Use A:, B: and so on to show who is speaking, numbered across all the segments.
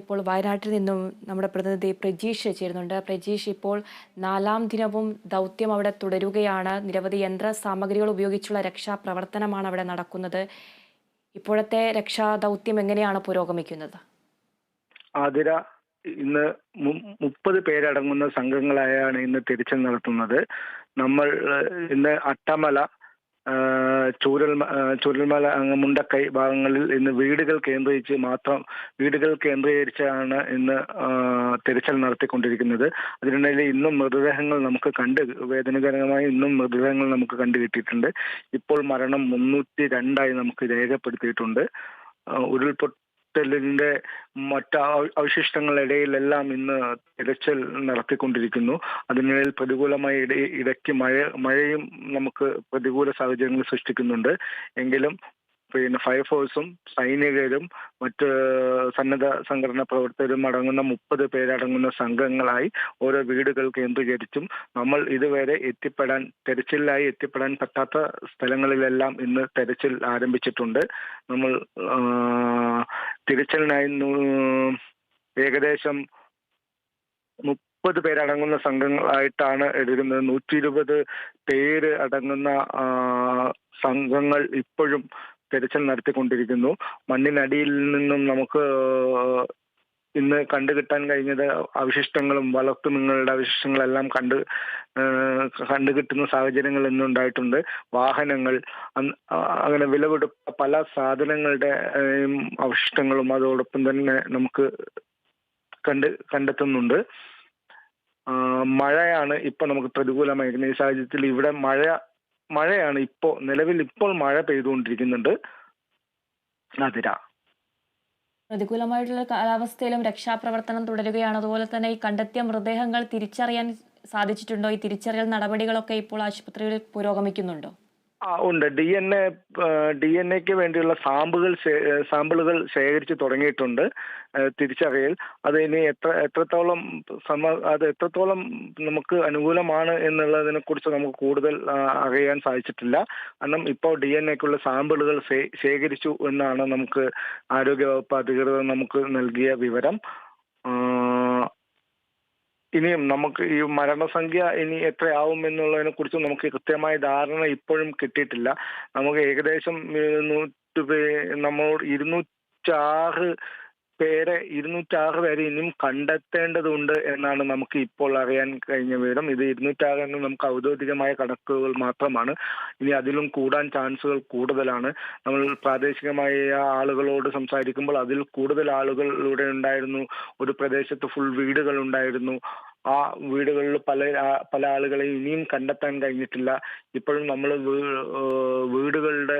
A: ഇപ്പോൾ വയനാട്ടിൽ നിന്നും നമ്മുടെ പ്രതിനിധി പ്രജീഷ് ചേരുന്നുണ്ട്. പ്രജീഷ് ഇപ്പോൾ നാലാം ദിനവും ദൗത്യം അവിടെ തുടരുകയാണ്. നിരവധി യന്ത്ര സാമഗ്രികൾ ഉപയോഗിച്ചുള്ള രക്ഷാപ്രവർത്തനമാണ് അവിടെ നടക്കുന്നത്. ഇപ്പോഴത്തെ രക്ഷാ ദൗത്യം എങ്ങനെയാണ് പുരോഗമിക്കുന്നത്?
B: ആതിര ഇന്ന് മുപ്പത് പേരടങ്ങുന്ന സംഘങ്ങളായാണ് ഇന്ന് തിരച്ചിൽ നടത്തുന്നത്. നമ്മൾ ഇന്ന് അട്ടമല ചൂരൽ ചൂരൽമല മുണ്ടക്കൈ ഭാഗങ്ങളിൽ ഇന്ന് വീടുകൾ കേന്ദ്രീകരിച്ച് മാത്രം വീടുകൾ കേന്ദ്രീകരിച്ചാണ് ഇന്ന് തിരച്ചിൽ നടത്തിക്കൊണ്ടിരിക്കുന്നത്. അതിനിടയിൽ ഇന്നും മൃതദേഹങ്ങൾ നമുക്ക് കണ്ട് വേദനകരമായി ഇന്നും മൃതദേഹങ്ങൾ നമുക്ക് കണ്ടു കിട്ടിയിട്ടുണ്ട്. ഇപ്പോൾ മരണം മുന്നൂറ്റി രണ്ടായി നമുക്ക് രേഖപ്പെടുത്തിയിട്ടുണ്ട്. ആഹ്, ഉരുൾപൊട്ടലിന്റെ മറ്റ് അവ- അവശിഷ്ടങ്ങളിടയിലെല്ലാം ഇന്ന് തിരച്ചിൽ നടത്തിക്കൊണ്ടിരിക്കുന്നു. അതിനിടയിൽ പ്രതികൂലമായി ഇട ഇടയ്ക്ക് മഴ മഴയും നമുക്ക് പ്രതികൂല സാഹചര്യങ്ങൾ സൃഷ്ടിക്കുന്നുണ്ട്. എങ്കിലും പിന്നെ ഫയർഫോഴ്സും സൈനികരും മറ്റ് സന്നദ്ധ സംഘടന പ്രവർത്തകരും അടങ്ങുന്ന മുപ്പത് പേരടങ്ങുന്ന സംഘങ്ങളായി ഓരോ വീടുകൾ കേന്ദ്രീകരിച്ചും നമ്മൾ ഇതുവരെ എത്തിപ്പെടാൻ തെരച്ചിലായി എത്തിപ്പെടാൻ പറ്റാത്ത സ്ഥലങ്ങളിലെല്ലാം ഇന്ന് തെരച്ചിൽ ആരംഭിച്ചിട്ടുണ്ട്. നമ്മൾ ആ, തിരച്ചിലിനായി നൂ- ഏകദേശം മുപ്പത് പേരടങ്ങുന്ന സംഘങ്ങളായിട്ടാണ് എടുക്കുന്നത്. നൂറ്റി ഇരുപത് പേര് അടങ്ങുന്ന സംഘങ്ങൾ ഇപ്പോഴും തെരച്ചിൽ നടത്തിക്കൊണ്ടിരിക്കുന്നു. മണ്ണിനടിയിൽ നിന്നും നമുക്ക് ഇന്ന് കണ്ടു കിട്ടാൻ കഴിഞ്ഞത് അവശിഷ്ടങ്ങളും വളർത്തുമൃഗങ്ങളുടെ അവശിഷ്ടങ്ങളെല്ലാം കണ്ട് കണ്ടു കിട്ടുന്ന സാഹചര്യങ്ങൾ ഇന്നുണ്ടായിട്ടുണ്ട് വാഹനങ്ങൾ അങ്ങനെ വിലപിടിപ്പ പല സാധനങ്ങളുടെ അവശിഷ്ടങ്ങളും അതോടൊപ്പം തന്നെ നമുക്ക് കണ്ട് കണ്ടെത്തുന്നുണ്ട്. മഴയാണ് ഇപ്പൊ നമുക്ക് പ്രതികൂലമായിരിക്കുന്നത്. ഈ സാഹചര്യത്തിൽ ഇവിടെ മഴ മഴയാണ് ഇപ്പോ നിലവിൽ ഇപ്പോൾ മഴ പെയ്തുകൊണ്ടിരിക്കുന്നുണ്ട്. അതിര
A: പ്രതികൂലമായിട്ടുള്ള കാലാവസ്ഥയിലും രക്ഷാപ്രവർത്തനം തുടരുകയാണ്. അതുപോലെ തന്നെ ഈ കണ്ടെത്തിയ മൃതദേഹങ്ങൾ തിരിച്ചറിയാൻ സാധിച്ചിട്ടുണ്ടോ? ഈ തിരിച്ചറിയൽ നടപടികളൊക്കെ ഇപ്പോൾ ആശുപത്രികളിൽ പുരോഗമിക്കുന്നുണ്ടോ?
B: ആ ഉണ്ട്. D N A D N എക്ക് വേണ്ടിയുള്ള സാമ്പിളുകൾ സാമ്പിളുകൾ ശേഖരിച്ച് തുടങ്ങിയിട്ടുണ്ട് തിരിച്ചറിയൽ. അത് ഇനി എത്ര എത്രത്തോളം സമ അത് എത്രത്തോളം നമുക്ക് അനുകൂലമാണ് എന്നുള്ളതിനെ കുറിച്ച് നമുക്ക് കൂടുതൽ അറിയാൻ സാധിച്ചിട്ടില്ല. കാരണം ഇപ്പോൾ ഡി എൻ എക്കുള്ള സാമ്പിളുകൾ ശേഖരിച്ചു എന്നാണ് നമുക്ക് ആരോഗ്യവകുപ്പ് അധികൃതർ നമുക്ക് നൽകിയ വിവരം. ഇനിയും നമുക്ക് ഈ മരണസംഖ്യ ഇനി എത്രയാവും എന്നുള്ളതിനെ കുറിച്ച് നമുക്ക് കൃത്യമായ ധാരണ ഇപ്പോഴും കിട്ടിയിട്ടില്ല. നമുക്ക് ഏകദേശം നൂറ്റ് നമ്മൾ ഇരുന്നൂറ്റാറ് പേരെ ഇരുന്നൂറ്റാറ് പേരെ ഇനിയും കണ്ടെത്തേണ്ടതുണ്ട് എന്നാണ് നമുക്ക് ഇപ്പോൾ അറിയാൻ കഴിഞ്ഞ വിവരം. ഇത് ഇരുന്നൂറ്റാറ് എന്ന് നമുക്ക് ഔദ്യോഗികമായ കണക്കുകൾ മാത്രമാണ്. ഇനി അതിലും കൂടാൻ ചാൻസുകൾ കൂടുതലാണ്. നമ്മൾ പ്രാദേശികമായ ആളുകളോട് സംസാരിക്കുമ്പോൾ അതിൽ കൂടുതൽ ആളുകൾ ഇവിടെ ഉണ്ടായിരുന്നു. ഒരു പ്രദേശത്ത് ഫുൾ വീടുകൾ ഉണ്ടായിരുന്നു. ആ വീടുകളിൽ പല പല ആളുകളെയും ഇനിയും കണ്ടെത്താൻ കഴിഞ്ഞിട്ടില്ല. ഇപ്പോഴും നമ്മൾ വീടുകളുടെ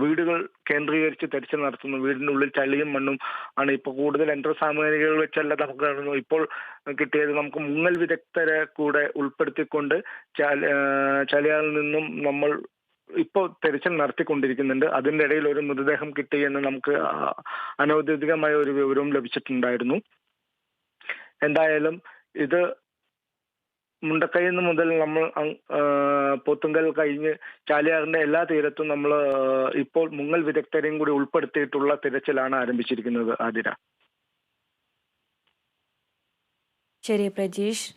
B: വീടുകൾ കേന്ദ്രീകരിച്ച് തെരച്ചിൽ നടത്തുന്നു. വീടിനുള്ളിൽ ചളിയും മണ്ണും ആണ്. ഇപ്പൊ കൂടുതൽ യന്ത്ര സാമഗ്രികൾ വെച്ചല്ല നമുക്ക് ഇപ്പോൾ കിട്ടിയത് നമുക്ക് മുങ്ങൽ വിദഗ്ധരെ കൂടെ ഉൾപ്പെടുത്തിക്കൊണ്ട് ആ, നിന്നും നമ്മൾ ഇപ്പോൾ തെരച്ചിൽ നടത്തിക്കൊണ്ടിരിക്കുന്നുണ്ട്. അതിന്റെ ഇടയിൽ ഒരു മൃതദേഹം കിട്ടി എന്ന് നമുക്ക് അനൗദ്യോഗികമായ ഒരു വിവരവും ലഭിച്ചിട്ടുണ്ടായിരുന്നു. എന്തായാലും ഇത് മുണ്ടക്കൈയിൽ നിന്ന് മുതൽ നമ്മൾ പോത്തുങ്കൽ കഴിഞ്ഞ് ചാലിയാറിന്റെ എല്ലാ തീരത്തും നമ്മൾ ഇപ്പോൾ മുങ്ങൽ വിദഗ്ധരെയും കൂടി ഉൾപ്പെടുത്തിയിട്ടുള്ള തിരച്ചിലാണ് ആരംഭിച്ചിരിക്കുന്നത് ആതിര.
A: ശരി പ്രജീഷ്.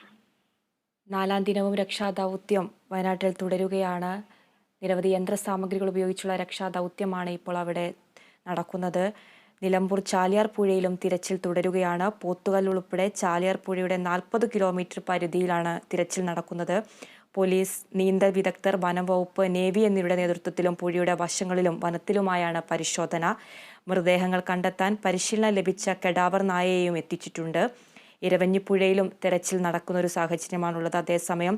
A: നാലാം ദിനവും രക്ഷാദൗത്യം വയനാട്ടിൽ തുടരുകയാണ്. നിരവധി യന്ത്രസാമഗ്രികൾ ഉപയോഗിച്ചുള്ള രക്ഷാദൗത്യമാണ് ഇപ്പോൾ അവിടെ നടക്കുന്നത്. നിലമ്പൂർ ചാലിയാർ പുഴയിലും തിരച്ചിൽ തുടരുകയാണ്. പോത്തുകൽ ഉൾപ്പെടെ ചാലിയാർ പുഴയുടെ നാൽപ്പത് കിലോമീറ്റർ പരിധിയിലാണ് തിരച്ചിൽ നടക്കുന്നത്. പോലീസ് നീന്തൽ വിദഗ്ധർ വനംവകുപ്പ് നേവി എന്നിവരുടെ നേതൃത്വത്തിലും പുഴയുടെ വശങ്ങളിലും വനത്തിലുമായാണ് പരിശോധന. മൃതദേഹങ്ങൾ കണ്ടെത്താൻ പരിശീലനം ലഭിച്ച കെഡാവർ നായയെയും എത്തിച്ചിട്ടുണ്ട്. ഇരവഞ്ഞിപ്പുഴയിലും തെരച്ചിൽ നടക്കുന്ന ഒരു സാഹചര്യമാണുള്ളത്. അതേസമയം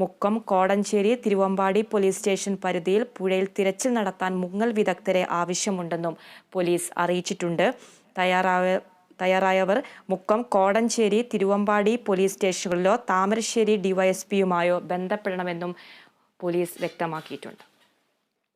A: മുക്കം കോടഞ്ചേരി തിരുവമ്പാടി പോലീസ് സ്റ്റേഷൻ പരിധിയിൽ പുഴയിൽ തിരച്ചിൽ നടത്താൻ മുങ്ങൽ വിദഗ്ധരെ ആവശ്യമുണ്ടെന്നും പോലീസ് അറിയിച്ചിട്ടുണ്ട്. തയ്യാറായ തയ്യാറായവർ മുക്കം കോടഞ്ചേരി തിരുവമ്പാടി പോലീസ് സ്റ്റേഷനുകളിലോ താമരശ്ശേരി ഡിവൈഎസ്പിയുമായോ ബന്ധപ്പെടണമെന്നും പോലീസ് വ്യക്തമാക്കിയിട്ടുണ്ട്.